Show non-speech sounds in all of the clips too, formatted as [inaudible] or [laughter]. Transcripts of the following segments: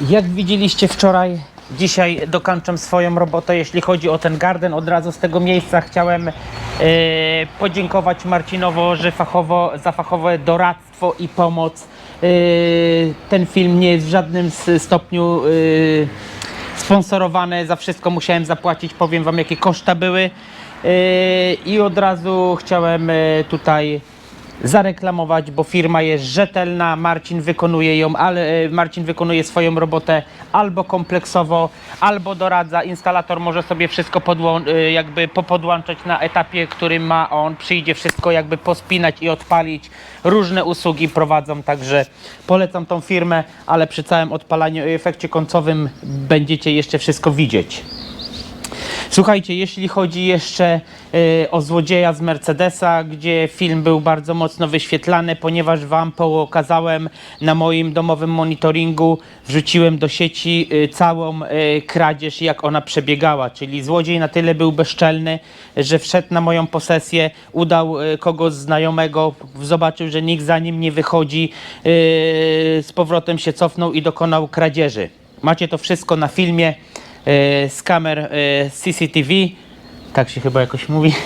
Jak widzieliście wczoraj, dzisiaj dokończam swoją robotę. Jeśli chodzi o ten garden, od razu z tego miejsca chciałem e, podziękować Marcinowo, że fachowo, za fachowe doradztwo i pomoc. E, ten film nie jest w żadnym stopniu e, sponsorowany, za wszystko musiałem zapłacić, powiem wam jakie koszta były. E, I od razu chciałem e, tutaj zareklamować, bo firma jest rzetelna, Marcin wykonuje ją, ale e, Marcin wykonuje swoją robotę albo kompleksowo, albo doradza. Instalator może sobie wszystko e, jakby popodłączać na etapie, który ma on. Przyjdzie wszystko jakby pospinać i odpalić. Różne usługi prowadzą, także polecam tą firmę, ale przy całym odpalaniu i efekcie końcowym będziecie jeszcze wszystko widzieć. Słuchajcie, jeśli chodzi jeszcze e, o złodzieja z Mercedesa, gdzie film był bardzo mocno wyświetlany, ponieważ Wam pokazałem na moim domowym monitoringu, wrzuciłem do sieci e, całą e, kradzież, jak ona przebiegała. Czyli złodziej na tyle był bezczelny, że wszedł na moją posesję, udał e, kogoś znajomego, zobaczył, że nikt za nim nie wychodzi, e, z powrotem się cofnął i dokonał kradzieży. Macie to wszystko na filmie z kamer e, CCTV. Tak się chyba jakoś mówi. [laughs]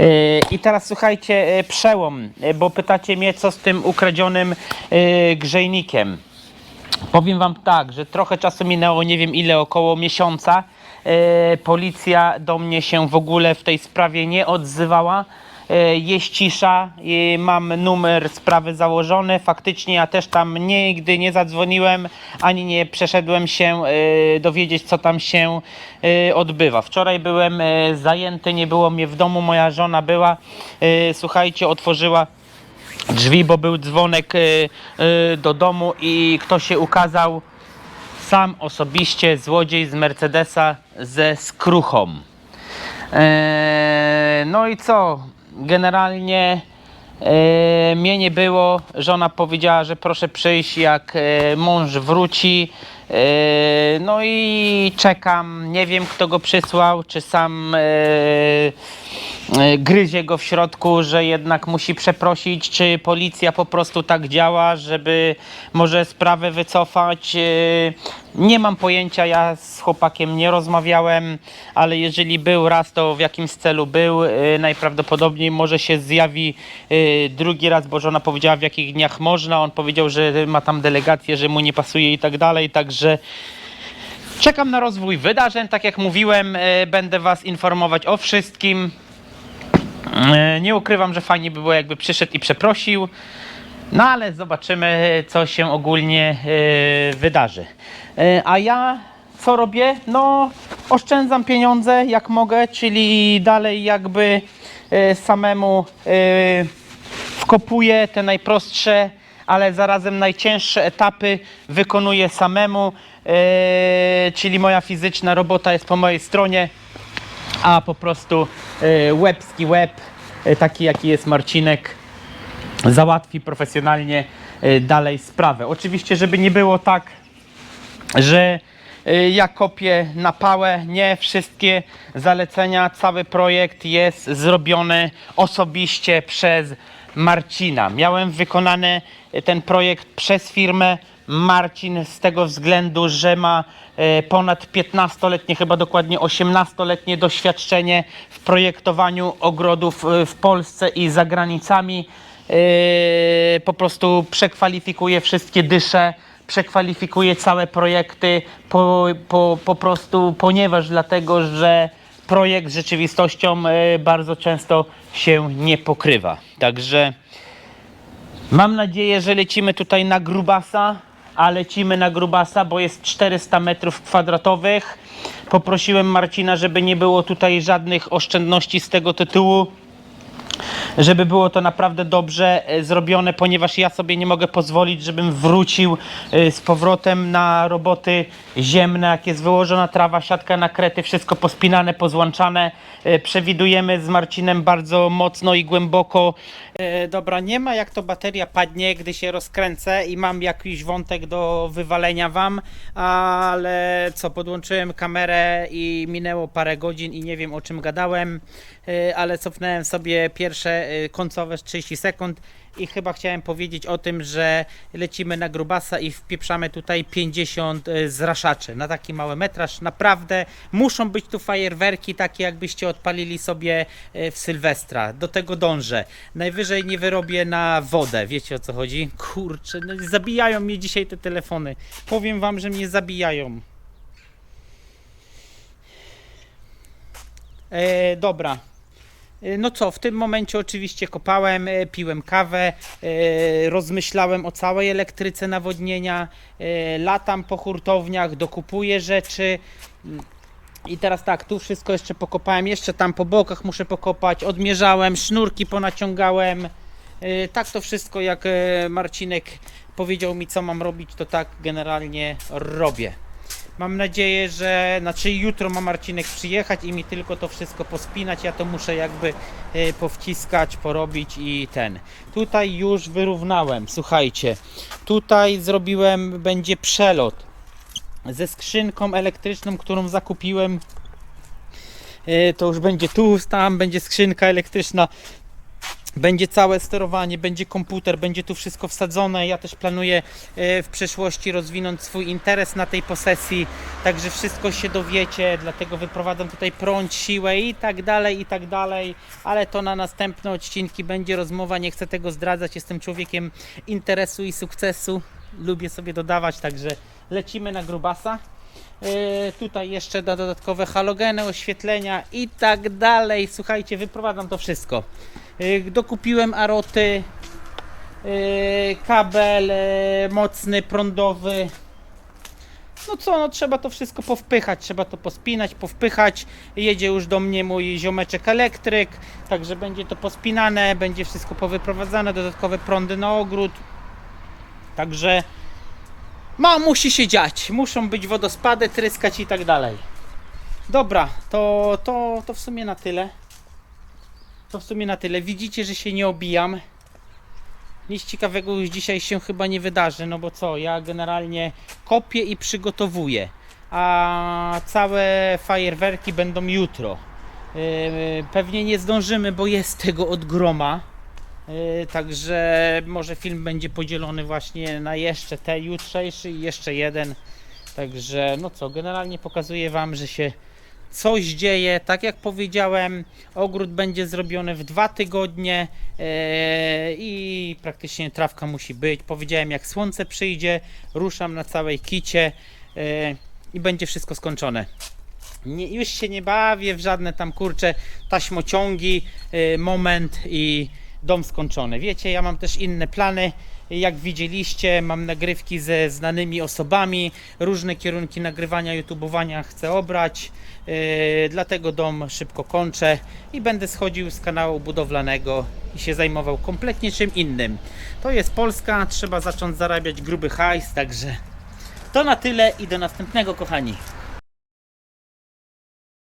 E, I teraz słuchajcie, e, przełom, e, bo pytacie mnie, co z tym ukradzionym e, grzejnikiem. Powiem wam tak, że trochę czasu minęło, nie wiem ile, około miesiąca. E, policja do mnie się w ogóle w tej sprawie nie odzywała. E, jest cisza, e, mam numer sprawy założony. Faktycznie ja też tam nigdy nie zadzwoniłem, ani nie przeszedłem się e, dowiedzieć, co tam się odbywa. Wczoraj byłem zajęty, nie było mnie w domu, moja żona była. Słuchajcie, otworzyła drzwi, bo był dzwonek do domu i kto się ukazał? Sam osobiście złodziej z Mercedesa ze skruchą. No i co? Generalnie e, mnie nie było. Żona powiedziała, że proszę przyjść, jak e, mąż wróci. E, no i czekam. Nie wiem, kto go przysłał, czy sam e, e, gryzie go w środku, że jednak musi przeprosić, czy policja po prostu tak działa, żeby może sprawę wycofać. Nie mam pojęcia, ja z chłopakiem nie rozmawiałem, ale jeżeli był raz, to w jakimś celu był. Najprawdopodobniej może się zjawi drugi raz, bo żona powiedziała w jakich dniach można. On powiedział, że ma tam delegację, że mu nie pasuje i tak dalej, także czekam na rozwój wydarzeń. Tak jak mówiłem, e, będę Was informować o wszystkim. E, Nie ukrywam, że fajnie by było, jakby przyszedł i przeprosił. No ale zobaczymy, co się ogólnie e, wydarzy. A ja co robię? No, oszczędzam pieniądze jak mogę, czyli dalej jakby samemu wkopuję te najprostsze, ale zarazem najcięższe etapy wykonuję samemu, e, czyli moja fizyczna robota jest po mojej stronie a po prostu e, łebski łeb, e, taki jaki jest Marcinek, załatwi profesjonalnie e, dalej sprawę. Oczywiście, żeby nie było tak, że ja kopię na pałę, nie wszystkie zalecenia, cały projekt jest zrobiony osobiście przez Marcina. Miałem wykonany ten projekt przez firmę Marcin z tego względu, że ma e, ponad 15-letnie, chyba dokładnie 18-letnie doświadczenie w projektowaniu ogrodów e, w Polsce i za granicami. E, Po prostu przekwalifikuje wszystkie dysze, przekwalifikuje całe projekty po, po, po prostu, ponieważ dlatego, że projekt z rzeczywistością e, bardzo często się nie pokrywa. Także mam nadzieję, że lecimy tutaj na grubasa, a lecimy na grubasa, bo jest 400 metrów kwadratowych. Poprosiłem Marcina, żeby nie było tutaj żadnych oszczędności z tego tytułu żeby było to naprawdę dobrze e, zrobione, ponieważ ja sobie nie mogę pozwolić, żebym wrócił e, z powrotem na roboty ziemne, jak jest wyłożona trawa, siatka na krety, wszystko pospinane, pozłączane. E, Przewidujemy z Marcinem bardzo mocno i głęboko. Dobra, nie ma jak to bateria padnie, gdy się rozkręcę i mam jakiś wątek do wywalenia wam, ale co, podłączyłem kamerę i minęło parę godzin i nie wiem o czym gadałem. E, ale cofnąłem sobie pierwsze e, końcowe z 30 sekund i chyba chciałem powiedzieć o tym, że lecimy na grubasa i wpieprzamy tutaj 50 e, zraszaczy na taki mały metraż. Naprawdę muszą być tu fajerwerki takie jakbyście odpalili sobie w Sylwestra. Do tego dążę. Najwyżej nie wyrobię na wodę. Wiecie o co chodzi? Kurczę, no zabijają mnie dzisiaj te telefony. Powiem wam, że mnie zabijają. E, dobra. E, No co, w tym momencie oczywiście kopałem, e, piłem kawę, e, rozmyślałem o całej elektryce nawodnienia, latam po hurtowniach, dokupuję rzeczy. I teraz tak, tu wszystko jeszcze pokopałem, jeszcze tam po bokach muszę pokopać, odmierzałem, sznurki ponaciągałem. Tak to wszystko, jak Marcinek powiedział mi, co mam robić, to tak generalnie robię. Mam nadzieję, że znaczy jutro ma Marcinek przyjechać i mi tylko to wszystko pospinać. Ja to muszę jakby e, powciskać, porobić i ten. Tutaj już wyrównałem, słuchajcie. Tutaj zrobiłem, będzie przelot ze skrzynką elektryczną, którą zakupiłem. E, To już będzie tu, tam będzie skrzynka elektryczna. Będzie całe sterowanie, będzie komputer, będzie tu wszystko wsadzone. Ja też planuję e, w przyszłości rozwinąć swój interes na tej posesji, także wszystko się dowiecie, dlatego wyprowadzam tutaj prąd, siłę i tak dalej, i tak dalej, ale to na następne odcinki będzie rozmowa, nie chcę tego zdradzać, jestem człowiekiem interesu i sukcesu, lubię sobie dodawać, także lecimy na grubasa. E, tutaj jeszcze da dodatkowe halogeny, oświetlenia i tak dalej. Słuchajcie, wyprowadzam to wszystko. E, Dokupiłem aroty, e, kabel e, mocny, prądowy. No co, no trzeba to wszystko powpychać, trzeba to pospinać, powpychać. Jedzie już do mnie mój ziomeczek elektryk, także będzie to pospinane, będzie wszystko powyprowadzane, dodatkowe prądy na ogród. Także ma, musi się dziać, muszą być wodospady, tryskać i tak dalej. Dobra, to, to, to w sumie na tyle. To w sumie na tyle. Widzicie, że się nie obijam. Nic ciekawego już dzisiaj się chyba nie wydarzy, no bo co, ja generalnie kopię i przygotowuję, a całe fajerwerki będą jutro. Yy, Pewnie nie zdążymy, bo jest tego od groma. Yy, Także może film będzie podzielony właśnie na jeszcze te jutrzejszy i jeszcze jeden. Także no co, generalnie pokazuję Wam, że się coś dzieje. Tak jak powiedziałem, ogród będzie zrobiony w dwa tygodnie yy, i praktycznie trawka musi być. Powiedziałem, jak słońce przyjdzie, ruszam na całej kicie yy, i będzie wszystko skończone. Nie, już się nie bawię w żadne tam kurcze taśmociągi, yy, moment i dom skończony. Wiecie, ja mam też inne plany. Jak widzieliście, mam nagrywki ze znanymi osobami, różne kierunki nagrywania, youtubowania chcę obrać, yy, dlatego dom szybko kończę i będę schodził z kanału budowlanego i się zajmował kompletnie czym innym. To jest Polska, trzeba zacząć zarabiać gruby hajs, także to na tyle i do następnego, kochani.